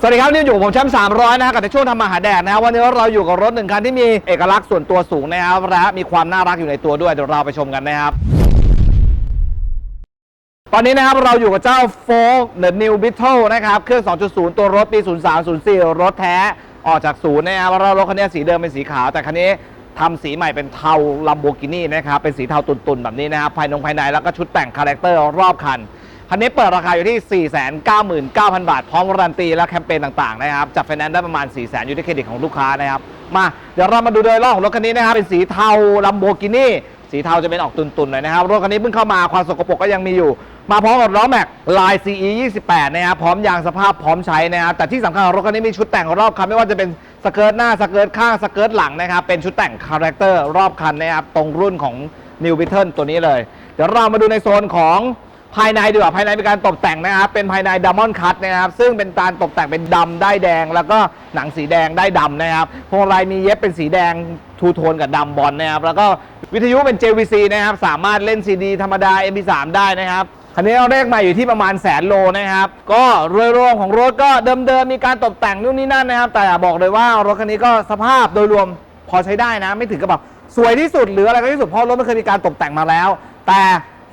สวัสดีครับนี่อยู่ผมแชมป์300นะฮะกับในช่วงทำมาหาแดดนะครับวันนี้เราอยู่กับรถหนึ่งคันที่มีเอกลักษณ์ส่วนตัวสูงนะครับและมีความน่ารักอยู่ในตัวด้วยเดี๋ยวเราไปชมกันนะครับ ตอนนี้นะครับเราอยู่กับเจ้าโฟก The New Beetle นะครับเครื่อง 2.0 ตัวรถปี 0304 รถแท้ออกจากศูนย์นะครับแล้วรถคันนี้สีเดิมเป็นสีขาวแต่คันนี้ ทำสีใหม่เป็นเทาลัมโบกินี่นะครับ เป็นสีเทาตุ่นๆ แบบนี้นะครับ ภายนงภายในแล้วก็ชุดแต่งคาแรคเตอร์รอบคัน คันนี้เปิดราคาอยู่ที่ 499,000 บาท พร้อมการันตีและแคมเปญต่างๆ นะครับ จับไฟแนนซ์ได้ประมาณ 400,000อยู่ที่เครดิตของลูกค้านะครับ มา เดี๋ยวเรามาดูโดยรอบของรถคันนี้นะครับ เป็นสีเทาลัมโบกินี่สีเทาจะเป็นออกตุนๆหน่อยนะครับ รถคันนี้เพิ่งเข้ามาความสกปรกก็ยังมีอยู่ มาพร้อมกับล้อแม็กลาย CE 28นะครับพร้อมยางสภาพพร้อมใช้นะครับแต่ที่สำคัญของรถคันนี้มีชุดแต่งรอบคันไม่ว่าจะเป็นสเกิร์ตหน้าสเกิร์ตข้างสเกิร์ตหลังนะครับเป็นชุดแต่งคาแรคเตอร์รอบคันนะครับตรงรุ่นของ New b i t t l e ตัวนี้เลย เดี๋ยวเรามาดูในโซนของ ภายในดีกว่าภายในมีการตกแต่งนะครับ เป็นภายในดัมมอนคัตนะครับ ซึ่งเป็นการตกแต่งเป็นดำได้แดง แล้วก็หนังสีแดงได้ดำนะครับพวงมาลัยมีเย็บเป็นสีแดงทูโทนกับดำบอลนะครับ แล้วก็วิทยุเป็น JVC นะครับ สามารถเล่น CD ธรรมดา MP3 ได้นะครับ คันนี้เราเลขมาอยู่ที่ประมาณแสนโลนะครับ ก็โดยรวมของรถก็เดิมๆมีการตกแต่งนู่นนี่นั่นนะครับ แต่บอกเลยว่ารถคันนี้ก็สภาพโดยรวมพอใช้ได้นะ ไม่ถึงกับแบบสวยที่สุดหรืออะไรก็ที่สุดเพราะรถไม่เคยมีการตกแต่งมาแล้ว แต่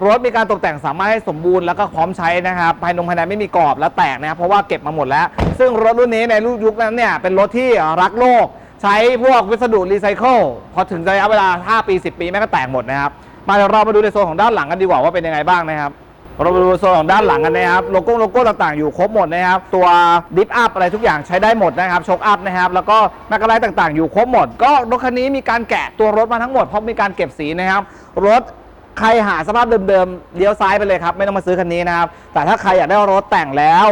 รถมีการตกแต่งสามารถให้สมบูรณ์แล้วก็พร้อมใช้นะครับภายในภายในไม่มีกรอบและแตกนะครับเพราะว่าเก็บมาหมดแล้ว ซึ่งรถรุ่นนี้ในรุ่นยุคนั้นเนี่ยเป็นรถที่รักโลก ใช้พวกวัสดุรีไซเคิลพอถึงระยะเวลา 5 ปี 10 ปีแม่งก็แตกหมดนะครับมาเดี๋ยวเรามาดูในโซนของด้านหลังกันดีกว่าว่าเป็นยังไงบ้างนะครับเรามาดูโซนของด้านหลังกันนะครับโลโก้โลโก้ต่างๆอยู่ครบหมดนะครับ ตัวดิฟอัพอะไรทุกอย่างใช้ได้หมดนะครับชกอัพนะครับ แล้วก็แมกกาไลท์ต่างๆ อยู่ครบหมด ก็รถคันนี้มีการแกะตัวรถมาทั้งหมดเพราะมีการเก็บสีนะครับ รถ ใครหาสภาพเดิมๆเลี้ยวซ้ายไปเลยครับ ไม่ต้องมาซื้อคันนี้นะครับ แต่ถ้าใครอยากได้รถแต่งแล้ว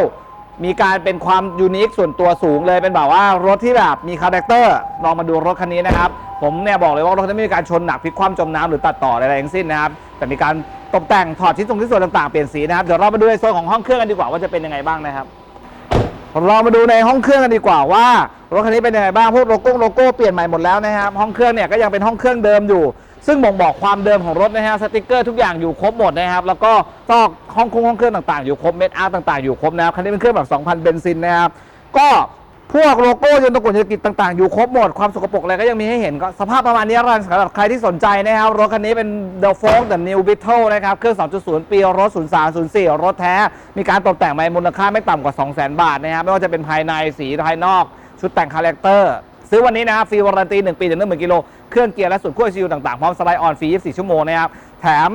มีการเป็นความยูนิคส่วนตัวสูงเลยเป็นแบบว่ารถที่แบบมีคาแรคเตอร์ลองมาดูรถคันนี้นะครับผมเนี่ยบอกเลยว่ารถคันนี้ไม่มีการชนหนักพลิกคว่ำจมน้ำหรือตัดต่ออะไรทั้งสิ้นนะครับแต่มีการตกแต่งถอดชิ้นส่วนที่ส่วนต่างๆเปลี่ยนสีนะครับเดี๋ยวเรามาดูในโซนของห้องเครื่องกันดีกว่าว่าจะเป็นยังไงบ้างนะครับเรามาดูในห้องเครื่องกันดีกว่าว่ารถคันนี้เป็นยังไงบ้างพวกโลโก้โลโก้เปลี่ยนใหม่หมดแล้วนะครับห้องเครื่องเนี่ยก็ยังเป็นห้องเครื่องเดิมอยู่ ซึ่งบ่งบอกความเดิมของรถนะฮะสติกเกอร์ทุกอย่างอยู่ครบหมดนะครับแล้วก็ซอกห้องคงห้องเครื่องต่างๆ อยู่ครบเม็ดอาร์ต่างๆอยู่ครบนะครับคันนี้เป็นเครื่องแบบ 2,000 เบนซินนะครับก็พวกโลโก้ยนต์ตะกุนยนต์กิจต่างๆ อยู่ครบหมด ความสกปรกอะไรก็ยังมีให้เห็นก็สภาพประมาณนี้แล้วกันสำหรับใครที่สนใจนะครับ รถคันนี้เป็น The Folk The New Beetle นะครับ เครื่อง 2.0 ปี รถ 0304 รถแท้ มีการตกแต่งใหม่มูลค่าไม่ต่ำกว่า 200,000 บาทนะครับ ไม่ว่าจะเป็นภายในสีภายนอก ชุดแต่งคาแรคเตอร์ ซื้อวันนี้นะครับฟรีวารันตี1ปีถึง1 0 0 0กิโลเครื่องเกียร์และส่วนควบซีลต่างๆ พร้อมสไลด์ออนฟรี 24 ชั่วโมงนะครับแถม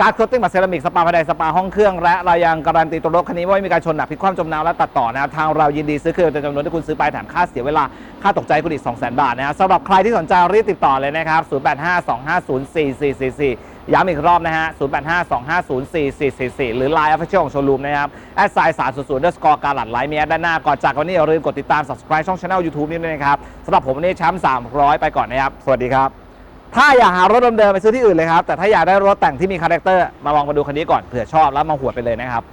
การ์ดโคตติ้งแบบเซรามิกสปาภายในสปาห้องเครื่องและเรายังการันตีตัวรถคันนี้ว่าไม่มีการชนหนักพลิกคว่ำจมน้ำและตัดต่อนะครับทางเรายินดีซื้อคือเป็นจำนวนที่คุณซื้อไปแถมค่าเสียเวลา ค่าตกใจคุณอีก 200,000 บาทนะครับสำหรับใครที่สนใจรีบติดต่อเลยนะครับ 0852504444 ย้ำอีกรอบนะฮะ 0852504444 หรือ Line Official ของโชว์รูมนะครับแอดไซน์300 underscore การหลัดไลน์มีแอดด้านหน้า ก่อนจากวันนี้อย่าลืมกดติดตาม subscribe ช่อง channel YouTube นี้ด้วยนะครับสำหรับผมวันนี้แชมป์300 ไปก่อนนะครับ สวัสดีครับ ถ้าอยากหารถเดิมๆไปซื้อที่อื่นเลยครับ แต่ถ้าอยากได้รถแต่งที่มีคาแรคเตอร์มาลองมาดูคันนี้ก่อนเผื่อชอบแล้วมาหวดไปเลยนะครับ